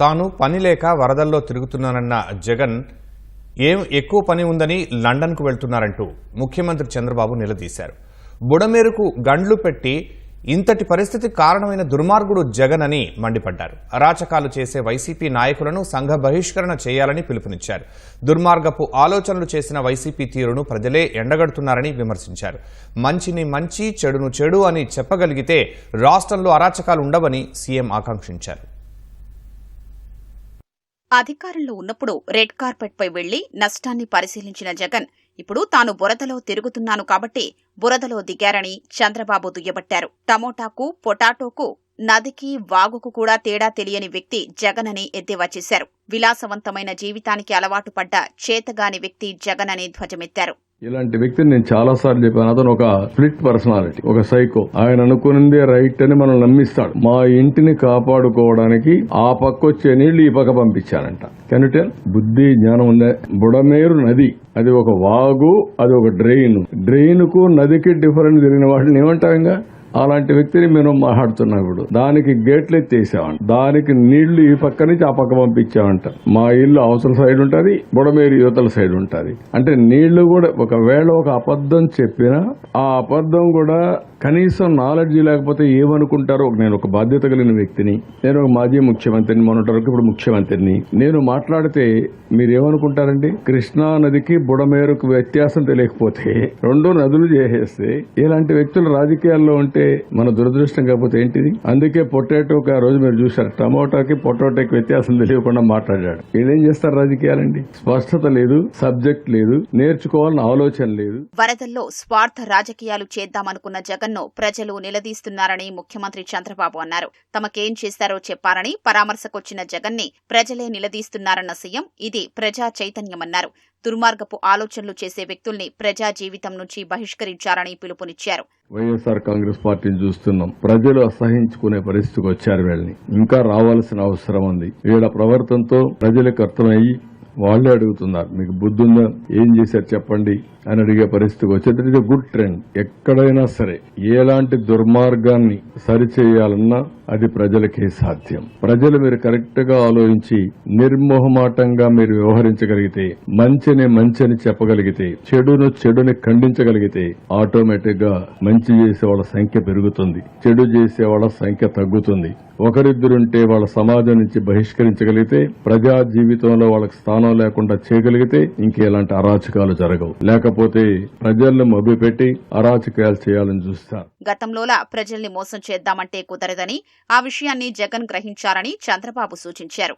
తాను పని లేక వరదల్లో తిరుగుతున్నానన్న జగన్ ఏం ఎక్కువ పని ఉందని లండన్కు వెళ్తున్నారంటూ ముఖ్యమంత్రి చంద్రబాబు నిలదీశారు. బుడమేరుకు గండ్లు పెట్టి ఇంతటి పరిస్థితి కారణమైన దుర్మార్గుడు జగన్ అని మండిపడ్డారు. అరాచకాలు చేసే వైసీపీ నాయకులను సంఘ బహిష్కరణ చేయాలని పిలుపునిచ్చారు. దుర్మార్గపు ఆలోచనలు చేసిన వైసీపీ తీరును ప్రజలే ఎండగడుతున్నారని విమర్శించారు. మంచిని మంచి చెడును చెడు అని చెప్పగలిగితే రాష్ట్రంలో అరాచకాలు ఉండవని సీఎం ఆకాంక్షించారు. అధికారంలో ఉన్నప్పుడు రెడ్ కార్పెట్ పై వెళ్ళి నష్టాన్ని పరిశీలించిన జగన్ ఇప్పుడు తాను బురదలో తిరుగుతున్నాను కాబట్టి బురదలో దిగారని చంద్రబాబు దుయ్యబట్టారు. టమోటాకు పొటాటోకు నదికి వాగుకు కూడా తేడా తెలియని వ్యక్తి జగన్ అని ఎద్దేవా చేశారు. విలాసవంతమైన జీవితానికి అలవాటు పడ్డ చేతగాని వ్యక్తి జగన్ అని ధ్వజమెత్తారు. ఇలాంటి వ్యక్తిని నేను చాలా సార్లు చెప్పాను. అతను ఒక స్ప్లిట్ పర్సనాలిటీ ఒక సైకో. ఆయన అనుకున్నదే రైట్ అని మనం నమ్మిస్తాడు. మా ఇంటిని కాపాడుకోవడానికి ఆ పక్క వచ్చే నీళ్ళు ఈ పక్క పంపించారంట. కెనుటెల్ బుద్ధి జ్ఞానం ఉందే? బుడమేరు నది. అది ఒక వాగు అది ఒక డ్రెయిన్ డ్రెయిన్కు నదికి డిఫరెంట్ తెలియని వాటిని ఏమంటాం ఇంకా? అలాంటి వ్యక్తిని మేము మాట్లాడుతున్నాం ఇప్పుడు దానికి గేట్లు ఎత్తేసామంట దానికి నీళ్ళు ఈ పక్క నుంచి ఆ పక్క పంపించామంట మా ఇల్లు అవసర సైడ్ ఉంటుంది బుడమేరు యువతల సైడ్ ఉంటుంది. అంటే నీళ్ళు కూడా ఒకవేళ ఒక అబద్ధం చెప్పినా ఆ అబద్ధం కూడా కనీసం నాలెడ్జ్ లేకపోతే ఏమనుకుంటారో నేను ఒక బాధ్యత కలిగిన వ్యక్తిని నేను ఒక మాజీ ముఖ్యమంత్రిని మొన్నటి వరకు ఇప్పుడు ముఖ్యమంత్రిని నేను మాట్లాడితే మీరేమనుకుంటారండి? కృష్ణా నదికి బుడమేరుకు వ్యత్యాసం తెలియకపోతే రెండు నదులు చేసేస్తే ఇలాంటి వ్యక్తులు రాజకీయాల్లో ఉంటే మన దురదృష్టం కాకపోతే ఏంటిది? అందుకే పొటాటోకి ఆ రోజు మీరు చూశారు. టమోటాకి పొటాటోకి వ్యత్యాసం తెలియకుండా మాట్లాడాడు. ఏదేం చేస్తారు రాజకీయాలండి? స్పష్టత లేదు సబ్జెక్ట్ లేదు నేర్చుకోవాలని ఆలోచన లేదు. వరదల్లో స్వార్థ రాజకీయాలు చేద్దామనుకున్న జగన్ను ప్రజలు నిలదీస్తున్నారని ముఖ్యమంత్రి చంద్రబాబు అన్నారు. తమకేం చేశారో చెప్పారని పరామర్శకొచ్చిన జగన్ని ప్రజలే నిలదీస్తున్నారన్న సీఎం ఇది ప్రజా చైతన్యమన్నారు. దుర్మార్గపు ఆలోచనలు చేసే వ్యక్తుల్ని ప్రజా జీవితం నుంచి బహిష్కరించారని పిలుపునిచ్చారు. వైఎస్ఆర్ కాంగ్రెస్ పార్టీని చూస్తున్నాం. ప్రజలు అసహించుకునే పరిస్థితికి వచ్చారు వీళ్ళని. ఇంకా రావాల్సిన అవసరం ఉంది. వీళ్ళ ప్రవర్తనతో ప్రజలకు అర్థమయ్యి వాళ్ళే అడుగుతున్నారు. మీకు బుద్ధి ఉందా? ఏం చేశారు చెప్పండి అని అడిగే పరిస్థితికి వచ్చేది. ఇది గుడ్ ట్రెండ్ ఎక్కడైనా సరే ఎలాంటి దుర్మార్గాన్ని సరిచేయాలన్నా అది ప్రజలకే సాధ్యం. ప్రజలు మీరు కరెక్ట్గా ఆలోచించి నిర్మోహమాటంగా మీరు వ్యవహరించగలిగితే మంచిని మంచిని చెప్పగలిగితే చెడును చెడుని ఖండించగలిగితే ఆటోమేటిక్గా మంచి చేసే వాళ్ళ సంఖ్య పెరుగుతుంది చెడు చేసే వాళ్ళ సంఖ్య తగ్గుతుంది. ఒకరిద్దరుంటే వాళ్ళ సమాజం నుంచి బహిష్కరించగలిగితే ప్రజా జీవితంలో వాళ్ళకి స్థానం లేకుండా చేయగలిగితే ఇంకెలాంటి అరాచకాలు జరగవు. లేకపోతే ప్రజలను మభ్యపెట్టి అరాచకాలు చేయాలని చూస్తారు. గతంలోలా ప్రజల్ని మోసం చేద్దామంటే కుదరదని ఆ విషయాన్ని జగన్ గ్రహించారని చంద్రబాబు సూచించారు.